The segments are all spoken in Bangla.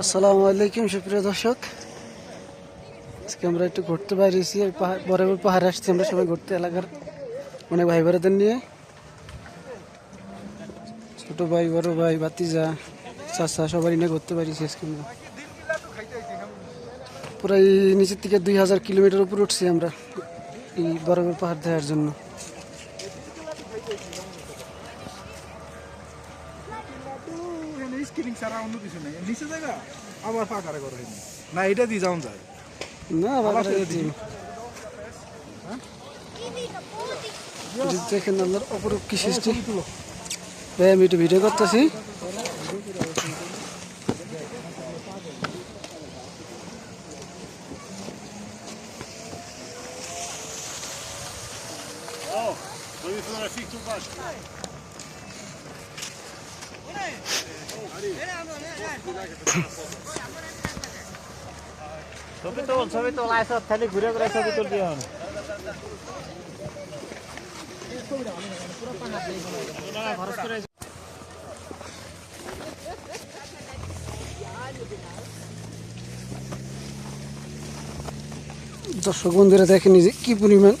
আসসালামু আলাইকুম, সুপ্রিয় দর্শক। আজকে আমরা একটু ঘুরতে বাইরেছি বরাবর পাহাড়ে আসছি আমরা সবাই ঘুরতে এলাকার অনেক ভাই বোনেদের নিয়ে। ছোট ভাই, বড় ভাই, ভাতিজা, চাচা সবারই নিয়ে ঘুরতে পারিছি আজকে আমরা। প্রায় নিচের থেকে দুই হাজার কিলোমিটার উপর উঠছি আমরা এই বরাবর পাহাড় দেখার জন্য। স্কিলিং ছাড়া অন্য কিছু নেই। নিচে জায়গা আবার ফাঁকা করে হয়নি না এটা দিয়ে যাওয়া যায়। না বাবা দেখেন আপনার অপরূপ কি সৃষ্টি। ভাই আমি একটু ভিডিও করতেছি। ছবি তোল ছবি তোল আইসা খালি ঘুরে ঘুরে ছবি তুলবি এখন দর্শক বন্ধুরা, দেখেন যে কি পরিমাণ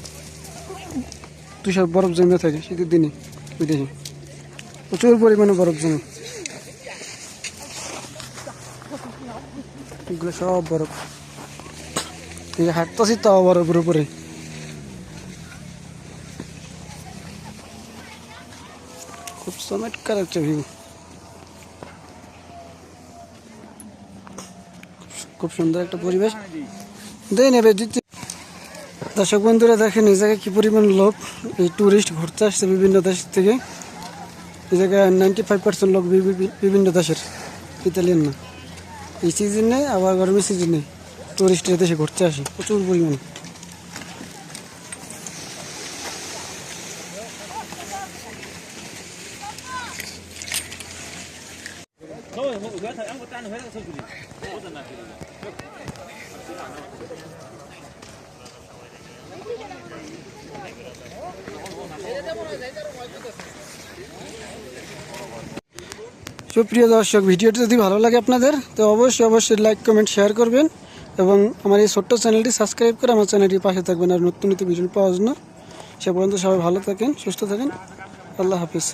তুষার বরফ জমে থাকে শীতের দিনে। দেখি প্রচুর পরিমাণে বরফ জমে। এগুলো সব বরফ এই হাঁটতেছি তাও বরফের উপরে খুব চমৎকার একটা ভিউ খুব সুন্দর একটা পরিবেশ। দেয় নেবে দর্শক বন্ধুরা দেখেন এই জায়গায় কি পরিমাণ লোক, এই ট্যুরিস্ট ঘুরতে আসছে বিভিন্ন দেশ থেকে। এই জায়গায় নাইনটি ফাইভ পার্সেন্ট লোক বিভিন্ন দেশের, ইতালিয়ান না। এই সিজনে আবার গরমের সিজনে টুরিস্ট দেশে ঘুরতে আসে প্রচুর পরিমাণে। সুপ্রিয় দর্শক, ভিডিওটি যদি ভালো লাগে আপনাদের, তো অবশ্যই অবশ্যই লাইক কমেন্ট শেয়ার করবেন এবং আমার এই ছোট্ট চ্যানেলটি সাবস্ক্রাইব করে আমার চ্যানেলটি পাশে থাকবেন আর নতুন নতুন ভিডিও পাওয়ার জন্য। সে পর্যন্ত সবাই ভালো থাকেন, সুস্থ থাকেন। আল্লাহ হাফিজ।